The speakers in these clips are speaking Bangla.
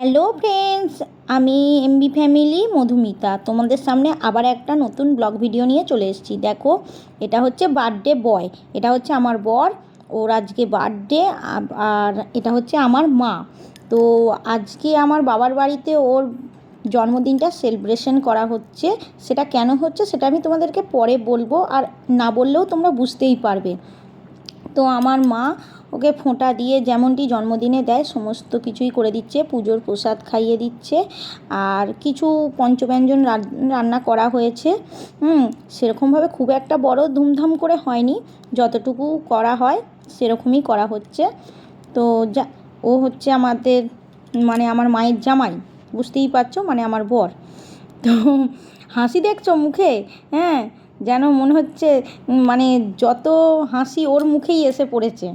হ্যালো ফ্রেন্ডস, আমি এমবি ফ্যামিলি মধুমিতা। তোমাদের সামনে আবার একটা নতুন ব্লগ ভিডিও নিয়ে চলে এসেছি। দেখো, এটা হচ্ছে বার্থডে বয়। এটা হচ্ছে আমার বর, ওর আজকে বার্থডে আর এটা হচ্ছে আমার মা। তো আজকে আমার বাবার বাড়িতে ওর জন্মদিনটা সেলিব্রেশন করা হচ্ছে। সেটা কেন হচ্ছে সেটা আমি তোমাদেরকে পরে বলব, আর না বললেও তোমরা বুঝতেই পারবে। তো আমার মা ওকে ফোঁটা দিয়ে যেমনটি জন্মদিনে দেয়, সমস্ত কিছুই করে দিচ্ছে, পুজোর প্রসাদ খাইয়ে দিচ্ছে। আর কিছু পঞ্চব্যঞ্জন রান্না করা হয়েছে। হুম, সেরকমভাবে খুব একটা বড় ধুমধাম করে হয়নি। যতটুকু করা হয়, সেরকমই করা হচ্ছে। তো যা, ও হচ্ছে আমাদের মানে আমার মায়ের জামাই, বুঝতেই পারছ? মানে আমার বর। তো হাসি দেখছ মুখে? হ্যাঁ যেন মনে হচ্ছে মানে যত হাসি ওর মুখেই এসে পড়েছে।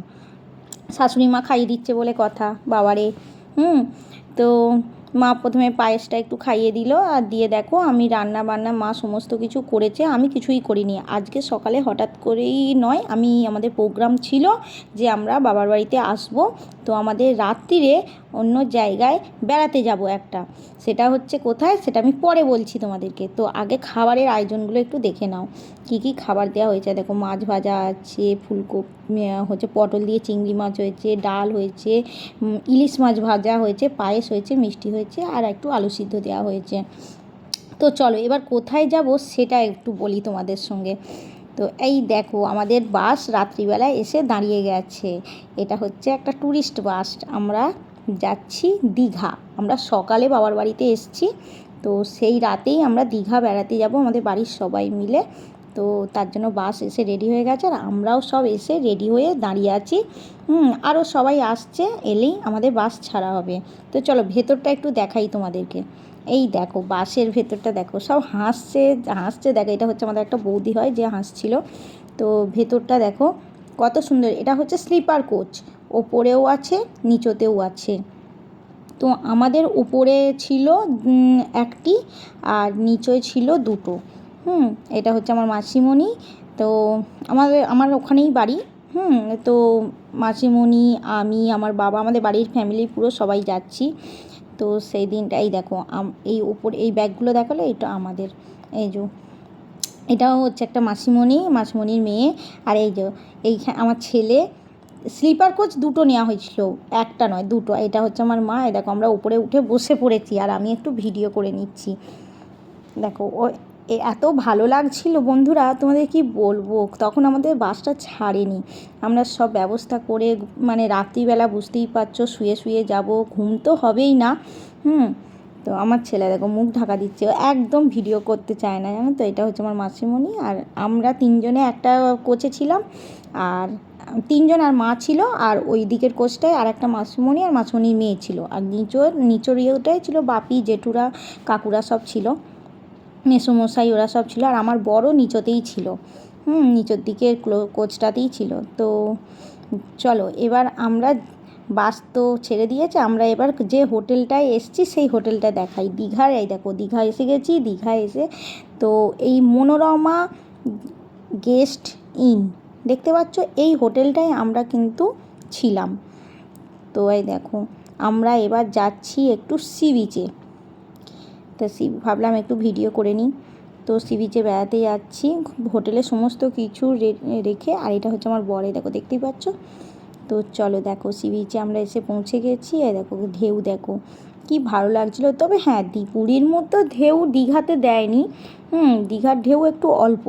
শাশুড়ি মা খাইয়ে দিচ্ছে বলে কথা, বাবারে। হুম, তো মা প্রথমে পায়েসটা একটু খাইয়ে দিল আর দিয়ে দেখো আমি রান্না বান্না, মা সমস্ত কিছু করেছে, আমি কিছুই করিনি। আজকে সকালে হঠাৎ করেই নয়, আমি আমাদের প্রোগ্রাম ছিল যে আমরা বাবার বাড়িতে আসব তো আমাদের রাত্রিরে অন্য জায়গায় বেড়াতে যাব একটা। সেটা হচ্ছে কোথায়? সেটা আমি পরে বলছি তোমাদেরকে। তো আগে খাবারের আয়োজনগুলো একটু দেখে নাও। কি কি খাবার দেওয়া হয়েছে? দেখো মাছ ভাজা আছে, ফুলকপি হচ্ছে পটল দিয়ে চিংড়ি মাছ হয়েছে, ডাল হয়েছে ইলিশ মাছ ভাজা হয়েছে, পায়েস হয়েছে, মিষ্টি হয়েছে, আর একটু আলু সিদ্ধ দেওয়া হয়েছে। তো চলো এবার কোথায় যাব সেটা একটু বলি তোমাদের সঙ্গে। তো এই দেখো, আমাদের বাস রাত্রিবেলায় এসে দাঁড়িয়ে গেছে। এটা হচ্ছে একটা ট্যুরিস্ট বাস। আমরা যাচ্ছি দীঘা। আমরা সকালে বাবার বাড়িতে এসছি। তো সেই রাতেই আমরা দীঘা বেড়াতে যাব আমাদের বাড়ির সবাই মিলে। তো তার জন্য বাস এসে রেডি হয়ে গেছে আর আমরাও সব এসে রেডি হয়ে দাঁড়িয়ে আছি। হুম আরও সবাই আসছে এলেই আমাদের বাস ছাড়া হবে। তো চলো ভেতরটা একটু দেখাই তোমাদেরকে। এই দেখো বাসের ভেতরটা দেখো, সব হাসছে হাসছে, দেখো এটা হচ্ছে আমাদের একটা বৌদি হয় যে হাসছিল। তো ভেতরটা দেখো কত সুন্দর, এটা হচ্ছে স্লিপার কোচ, ওপরেও আছে, নিচতেও আছে। তো আমাদের উপরে ছিল একটি আর নিচে ছিল দুটো। হুম, এটা হচ্ছে আমার মাসিমণি। তো আমাদের, আমার ওখানেই বাড়ি। হুম, তো মাসিমণি, আমি, আমার বাবা, আমাদের বাড়ির ফ্যামিলি পুরো সবাই যাচ্ছি। তো সেই দিনটাই দেখো এই উপর, এই ব্যাগগুলো দেখাল এটা আমাদের, এই যে, এটাও হচ্ছে একটা মাসিমণি, মাসিমণির মেয়ে, আর এই যে এই আমার ছেলে, স্লিপার কোচ দুটো নেওয়া হয়েছিল, একটা নয়, দুটো, এটা হচ্ছে আমার মা দেখো, আমরা উপরে উঠে বসে পড়েছি, আর আমি একটু ভিডিও করে নিচ্ছি, দেখো ও এত ভালো লাগছিল, বন্ধুরা। তোমাদের কি বলব? তখন আমাদের বাসটা ছাড়েনি। আমরা সব ব্যবস্থা করে মানে রাত্রিবেলা বুঝতেই পারছ, শুয়ে শুয়ে যাব। ঘুম তো হবেই না। হুম? তো আমার ছেলে দেখো মুখ ঢাকা দিচ্ছে। একদম ভিডিও করতে চায় না, জানো তো? এটা হচ্ছে আমার মাসিমণি। আর আমরা তিনজনে একটা কোচে ছিলাম। আর তিনজন আর মা ছিল, আর ওই দিকের কোচটায় আর একটা মাসিমণি আর মাসিমণির মেয়ে ছিল। আর নিচর ইয়েটাই ছিল, বাপি, জেঠুরা, কাকুরা সব ছিল। মেসোমশাই, ওরা সব ছিল আর আমার বড় নিচতেই ছিল। হুম, নিচের দিকের কোচটাতেই ছিল। তো চলো, এবার আমরা বাস তো ছেড়ে দিয়েছে, আমরা এবার যে হোটেলটায় এসছি, সেই হোটেলটা দেখাই। দীঘার, এই দেখো, দীঘা এসে গেছি, দীঘা এসে তো এই মনোরমা গেস্ট ইন, দেখতে পাচ্ছ? এই হোটেলটায় আমরা কিন্তু ছিলাম। তো এই দেখো, আমরা এবার যাচ্ছি একটু সি বিচে। তো সি, ভাবলাম একটু ভিডিও করে নিই। তো সি বিচে বেড়াতে যাচ্ছি, হোটেলে সমস্ত কিছু রেখে, আর এটা হচ্ছে আমার বরে দেখো দেখতেই পাচ্ছ। তো চলো দেখো সি বিচে আমরা এসে পৌঁছে গেছি আর দেখো ঢেউ দেখো, কি ভালো লাগছিল। তবে হ্যাঁ পুরীর মতো ঢেউ দীঘাতে দেয়নি, হুম, দীঘার ঢেউ একটু অল্প।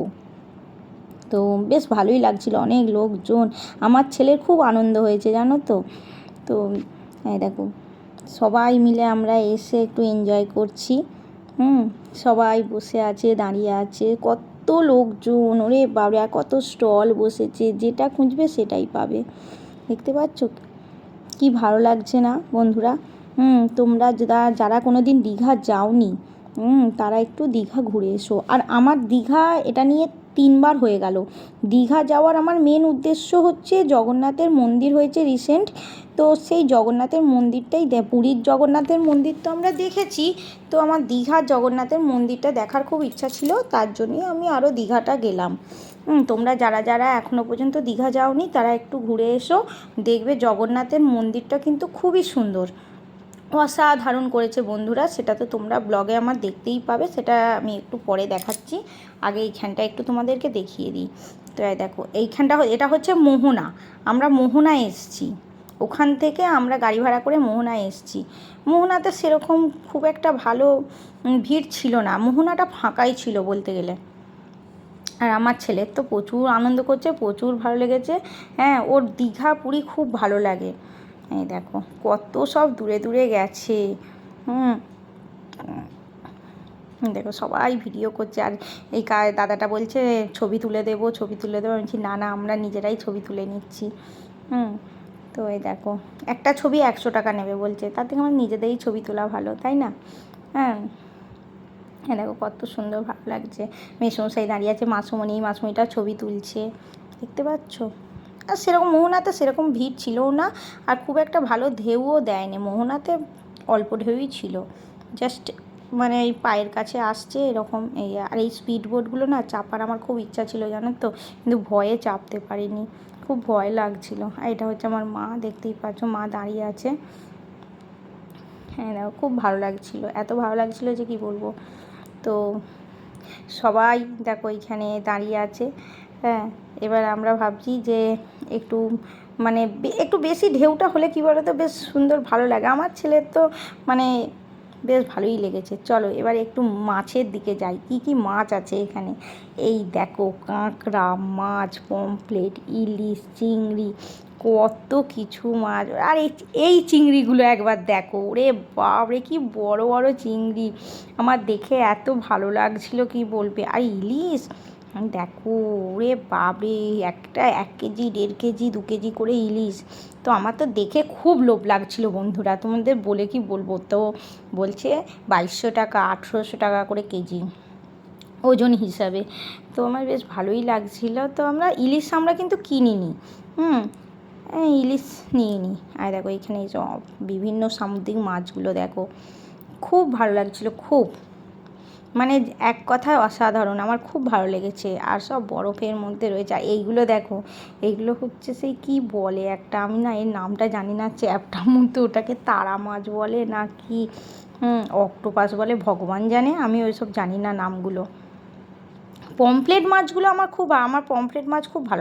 তো বেশ ভালোই লাগছিল, অনেক লোকজন, আমার ছেলের খুব আনন্দ হয়েছে, জানো তো। তো দেখো, সবাই মিলে আমরা এসে একটু এনজয় করছি। হুম, সবাই বসে আছে, দাঁড়িয়ে আছে। কত লোকজন, ওরে বাবা কত স্টল বসেছে, যেটা খুঁজবে সেটাই পাবে। দেখতে পাচ্ছ? কি ভালো লাগছে না, বন্ধুরা? হুম, তোমরা যারা যারা কোনো দিন দীঘা যাওনি, হুম, তারা একটু দীঘা ঘুরে এসো। আর আমার দীঘা, এটা নিয়ে তিনবার হয়ে গেল। দীঘা যাওয়ার আমার মেন উদ্দেশ্য হচ্ছে জগন্নাথের মন্দির হয়েছে রিসেন্ট তো সেই জগন্নাথের মন্দিরটাই দে পুরীর জগন্নাথের মন্দির তো আমরা দেখেছি। তো আমার দীঘার জগন্নাথের মন্দিরটা দেখার খুব ইচ্ছা ছিল, তার জন্যই আমি আরও দীঘাটা গেলাম। তোমরা যারা যারা এখনও পর্যন্ত দীঘা যাওনি, তারা একটু ঘুরে এসো। দেখবে জগন্নাথের মন্দিরটা কিন্তু খুবই সুন্দর। অসাধারণ করেছে বন্ধুরা, সেটা তো তোমরা ব্লগে আমার দেখতেই পাবে, সেটা আমি একটু পরে দেখাচ্ছি। আগে এইখানটা একটু তোমাদেরকে দেখিয়ে দিই। তো দেখো, এইখানটা এটা হচ্ছে মোহনা, আমরা মোহনা এসছি। ওখান থেকে আমরা গাড়ি ভাড়া করে মোহনা এসছি। মোহনাতে সেরকম খুব একটা ভালো ভিড় ছিল না, মোহনাটা ফাঁকাই ছিল বলতে গেলে। আর আমার ছেলের তো প্রচুর আনন্দ করছে, প্রচুর ভালো লেগেছে। হ্যাঁ ওর দীঘা পুরী খুব ভালো লাগে। এই দেখো, কত সব দূরে দূরে গেছে। হুম। দেখো, সবাই ভিডিও করছে। আর এই দাদাটা বলছে, ছবি তুলে দেবো, ছবি তুলে দেবো। আমি বলছি, না না, আমরা নিজেরাই ছবি তুলে নিচ্ছি। হুম। তো এই দেখো, একটা ছবি একশো টাকা নেবে বলছে। তার থেকে আমার নিজেদেরই ছবি তোলা ভালো, তাই না? হ্যাঁ। হ্যাঁ দেখো, কত সুন্দর ভালো লাগছে। মেসমশাই দাঁড়িয়ে আছে, মাসুমণি, মাসুমণিটা ছবি তুলছে। দেখতে পাচ্ছ? আর সেরকম মোহনাতে সেরকম ভিড় ছিলও না আর খুব একটা ভালো ঢেউও দেয়নি। মোহনাতে অল্প ঢেউই ছিল। জাস্ট মানে এই পায়ের কাছে আসছে এরকম এই আর এই স্পিড বোটগুলো না চাপার আমার খুব ইচ্ছা ছিল জানো তো? কিন্তু ভয়ে চাপতে পারিনি। খুব ভয় লাগছিল। আর এটা হচ্ছে আমার মা, দেখতেই পাচ্ছ মা দাঁড়িয়ে আছে। হ্যাঁ দেখো, খুব ভালো লাগছিল। এত ভালো লাগছিল যে কি বলব? তো সবাই দেখো এইখানে দাঁড়িয়ে আছে। হ্যাঁ এবার আমরা ভাবছি যে একটু মানে একটু বেশি ঢেউটা হলে কী বলো তো বেশ সুন্দর ভালো লাগে। আমার ছেলের তো মানে বেশ ভালোই লেগেছে। চলো এবার একটু মাছের দিকে যাই। কি কি মাছ আছে এখানে? এই দেখো কাঁকড়া, মাছ, পমফ্লেট, ইলিশ, চিংড়ি, কত কিছু মাছ। আর এই এই চিংড়িগুলো একবার দেখো। ওরে বাপরে, কি বড় বড় চিংড়ি। আমার দেখে এত ভালো লাগছিল, কি বলবে? আর ইলিশ দেখো, ওরে বাপরে, একটা এক কেজি, দেড় কেজি, দু কেজি করে ইলিশ। তো আমার তো দেখে খুব লোভ লাগছিল বন্ধুরা, তোমাদের বলে কি বলব? তো বলছে বাইশশো টাকা, আঠেরোশো টাকা করে কেজি, ওজন হিসাবে। তো আমার বেশ ভালোই লাগছিল। তো আমরা ইলিশ আমরা কিন্তু কিনিনি। হুম ইলিশ নিয়ে নিই আর দেখো এখানে বিভিন্ন সামুদ্রিক মাছগুলো দেখো, খুব ভালো লাগছিল, খুব। মানে এক কথায় অসাধারণ, আমার খুব ভালো লেগেছে। আর সব বরফের মধ্যে রয়েছে, আর এইগুলো দেখো, এইগুলো হচ্ছে সেই কি বলে একটা, আমি না এর নামটা জানি না চ্যাপটা মতো ওটাকে তারা মাছ বলে না কি অক্টোপাস বলে, ভগবান জানে, আমি ওইসব জানি না নামগুলো। পমফ্লেট মাছগুলো আমার খুব, আমার পমফ্লেট মাছ খুব ভালো